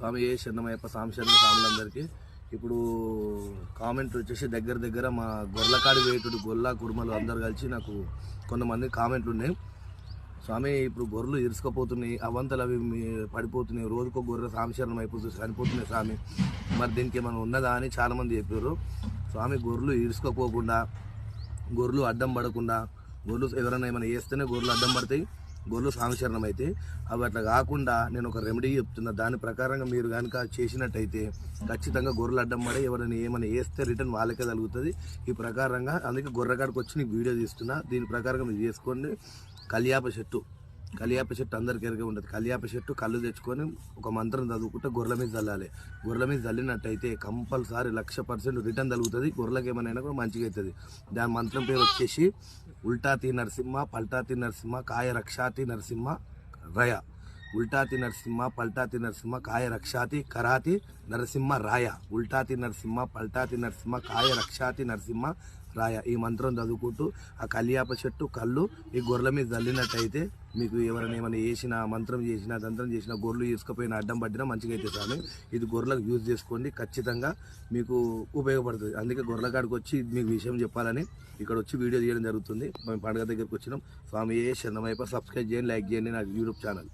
స్వామి ఏ శరణమయ్యప్ప స్వామి శరణ స్వాములందరికీ ఇప్పుడు కామెంట్ వచ్చేసి దగ్గర దగ్గర మా గొర్రెకాడి వేటుడు గొల్ల కుర్మలు అందరు కలిసి నాకు కొంతమంది కామెంట్లు ఉన్నాయి. స్వామి ఇప్పుడు గొర్రెలు ఇరుసుకపోతున్నాయి అవంతలు అవి మీ- పడిపోతున్నాయి రోజుకో గొర్రె సాంశరణం అయిపోతుంది చనిపోతున్నాయి స్వామి. మరి దీనికి ఏమైనా ఉన్నదా అని చాలామంది చెప్పారు. స్వామి గొర్రెలు ఇరుసుకోపోకుండా గొర్రెలు అడ్డం పడకుండా గొర్రెలు ఎవరైనా ఏమైనా వేస్తేనే గొర్రెలు అడ్డం పడతాయి. గొర్రెలు సాంశరణం అయితే అవి అట్లా కాకుండా నేను ఒక రెమెడీ చెప్తున్నా. దాని ప్రకారంగా మీరు కనుక చేసినట్టయితే ఖచ్చితంగా గొర్రెలు అడ్డం పడి ఎవరైనా ఏమైనా వేస్తే రిటర్న్ వాళ్ళకే తగులుతుంది. ఈ ప్రకారంగా అందుకే గొర్రెకాడికి వచ్చి నీకు వీడియో తీస్తున్నా. దీని ప్రకారంగా మీరు చేసుకోండి. కలియాప చెట్టు. కలియాప చెట్టు అందరికి ఎరగే ఉంటుంది. కలియాప చెట్టు కళ్ళు తెచ్చుకొని ఒక మంత్రం చదువుకుంటే గొర్రెల మీద చల్లాలి. గొర్రెల మీద చల్లినట్టయితే కంపల్సరీ లక్ష పర్సెంట్ రిటర్న్ తగ్గుతుంది గొర్రెలకు ఏమైనా కూడా మంచిగా అవుతుంది. దాని మంత్రం పేరు వచ్చేసి ఉల్టాతి నరసింహ పల్టాతి నరసింహ కాయ రక్షాతి నరసింహ రయ. ఉల్టాతి నరసింహ పల్టాతి నరసింహ కాయ రక్షాతి కరాతి నరసింహ రాయ. ఉల్టాతి నరసింహ పల్టాతి నరసింహ కాయ రక్షాతి నరసింహ రాయ. ఈ మంత్రం చదువుకుంటూ ఆ కలియాప చెట్టు కళ్ళు ఈ గొర్రెల మీద చల్లినట్టయితే మీకు ఎవరైనా ఏమైనా వేసినా మంత్రం చేసినా తంత్రం చేసినా గొర్రెలు తీసుకుపోయిన అడ్డం పట్టినా మంచిగా అయితే స్వామి ఇది గొర్రెలకు యూజ్ చేసుకోండి ఖచ్చితంగా మీకు ఉపయోగపడుతుంది. అందుకే గొర్రెల కాడికి వచ్చి మీకు విషయం చెప్పాలని ఇక్కడ వచ్చి వీడియో తీయడం జరుగుతుంది. మేము పండుగ దగ్గరికి వచ్చినాం. స్వామి ఏ శరణమైప సబ్స్క్రైబ్ చేయండి లైక్ చేయండి నా యూట్యూబ్ ఛానల్